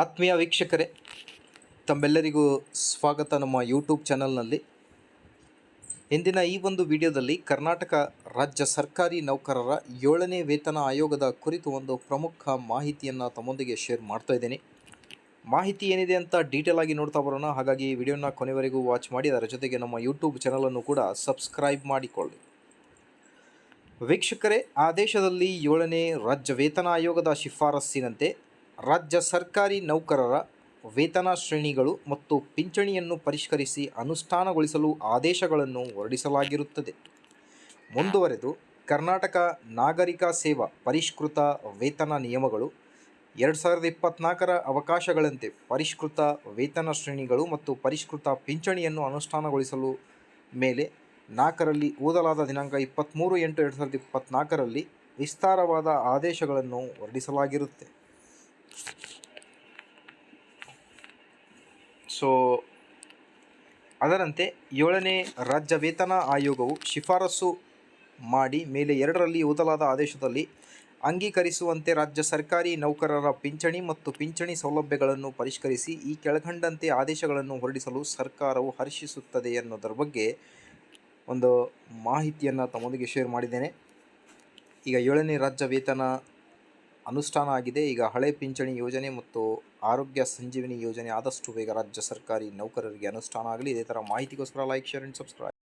ಆತ್ಮೀಯ ವೀಕ್ಷಕರೇ, ತಮ್ಮೆಲ್ಲರಿಗೂ ಸ್ವಾಗತ ನಮ್ಮ ಯೂಟ್ಯೂಬ್ ಚಾನಲ್ನಲ್ಲಿ ಇಂದಿನ ಈ ಒಂದು ವಿಡಿಯೋದಲ್ಲಿ ಕರ್ನಾಟಕ ರಾಜ್ಯ ಸರ್ಕಾರಿ ನೌಕರರ ಏಳನೇ ವೇತನ ಆಯೋಗದ ಕುರಿತು ಒಂದು ಪ್ರಮುಖ ಮಾಹಿತಿಯನ್ನು ತಮ್ಮೊಂದಿಗೆ ಶೇರ್ ಮಾಡ್ತಾ ಇದ್ದೀನಿ. ಮಾಹಿತಿ ಏನಿದೆ ಅಂತ ಡೀಟೇಲ್ ಆಗಿ ನೋಡ್ತಾ ಬರೋಣ. ಹಾಗಾಗಿ ವಿಡಿಯೋನ ಕೊನೆವರೆಗೂ ವಾಚ್ ಮಾಡಿ, ಅದರ ಜೊತೆಗೆ ನಮ್ಮ ಯೂಟ್ಯೂಬ್ ಚಾನಲನ್ನು ಕೂಡ ಸಬ್ಸ್ಕ್ರೈಬ್ ಮಾಡಿಕೊಳ್ಳಿ. ವೀಕ್ಷಕರೇ ಆದೇಶದಲ್ಲಿ ಏಳನೇ ರಾಜ್ಯ ವೇತನ ಆಯೋಗದ ಶಿಫಾರಸ್ಸಿನಂತೆ ರಾಜ್ಯ ಸರ್ಕಾರಿ ನೌಕರರ ವೇತನ ಶ್ರೇಣಿಗಳು ಮತ್ತು ಪಿಂಚಣಿಯನ್ನು ಪರಿಷ್ಕರಿಸಿ ಅನುಷ್ಠಾನಗೊಳಿಸಲು ಆದೇಶಗಳನ್ನು ಹೊರಡಿಸಲಾಗಿರುತ್ತದೆ. ಮುಂದುವರೆದು ಕರ್ನಾಟಕ ನಾಗರಿಕ ಸೇವಾ ಪರಿಷ್ಕೃತ ವೇತನ ನಿಯಮಗಳು ಎರಡು ಸಾವಿರದ ಇಪ್ಪತ್ನಾಲ್ಕರ ಅವಕಾಶಗಳಂತೆ ಪರಿಷ್ಕೃತ ವೇತನ ಶ್ರೇಣಿಗಳು ಮತ್ತು ಪರಿಷ್ಕೃತ ಪಿಂಚಣಿಯನ್ನು ಅನುಷ್ಠಾನಗೊಳಿಸಲು ಮೇಲೆ ನಾಲ್ಕರಲ್ಲಿ ಓದಲಾದ ದಿನಾಂಕ ಇಪ್ಪತ್ತ್ಮೂರು ಎಂಟು ಎರಡು ಸಾವಿರದ ಇಪ್ಪತ್ತ್ನಾಲ್ಕರಲ್ಲಿ ವಿಸ್ತಾರವಾದ ಆದೇಶಗಳನ್ನು ಹೊರಡಿಸಲಾಗಿರುತ್ತೆ. ಸೊ ಅದರಂತೆ ಏಳನೇ ರಾಜ್ಯ ವೇತನ ಆಯೋಗವು ಶಿಫಾರಸು ಮಾಡಿ ಮೇಲೆ ಎರಡರಲ್ಲಿ ಓದಲಾದ ಆದೇಶದಲ್ಲಿ ಅಂಗೀಕರಿಸುವಂತೆ ರಾಜ್ಯ ಸರ್ಕಾರಿ ನೌಕರರ ಪಿಂಚಣಿ ಮತ್ತು ಪಿಂಚಣಿ ಸೌಲಭ್ಯಗಳನ್ನು ಪರಿಷ್ಕರಿಸಿ ಈ ಕೆಳಕಂಡಂತೆ ಆದೇಶಗಳನ್ನು ಹೊರಡಿಸಲು ಸರ್ಕಾರವು ಹರ್ಷಿಸುತ್ತದೆ ಅನ್ನೋದರ ಬಗ್ಗೆ ಒಂದು ಮಾಹಿತಿಯನ್ನು ತಮ್ಮೊಂದಿಗೆ ಶೇರ್ ಮಾಡಿದ್ದೇನೆ. ಈಗ ಏಳನೇ ರಾಜ್ಯ ವೇತನ ಅನುಷ್ಠಾನ ಆಗಿದೆ. ಈಗ ಹಳೆ ಪಿಂಚಣಿ ಯೋಜನೆ ಮತ್ತು ಆರೋಗ್ಯ ಸಂಜೀವಿನಿ ಯೋಜನೆ ಆದಷ್ಟು ಬೇಗ ರಾಜ್ಯ ಸರ್ಕಾರಿ ನೌಕರರಿಗೆ ಅನುಷ್ಠಾನ ಆಗಲಿ. ಇದೇ ಥರ ಮಾಹಿತಿಗೋಸ್ಕರ ಲೈಕ್ ಶೇರ್ ಆ್ಯಂಡ್ ಸಬ್ಸ್ಕ್ರೈಬ್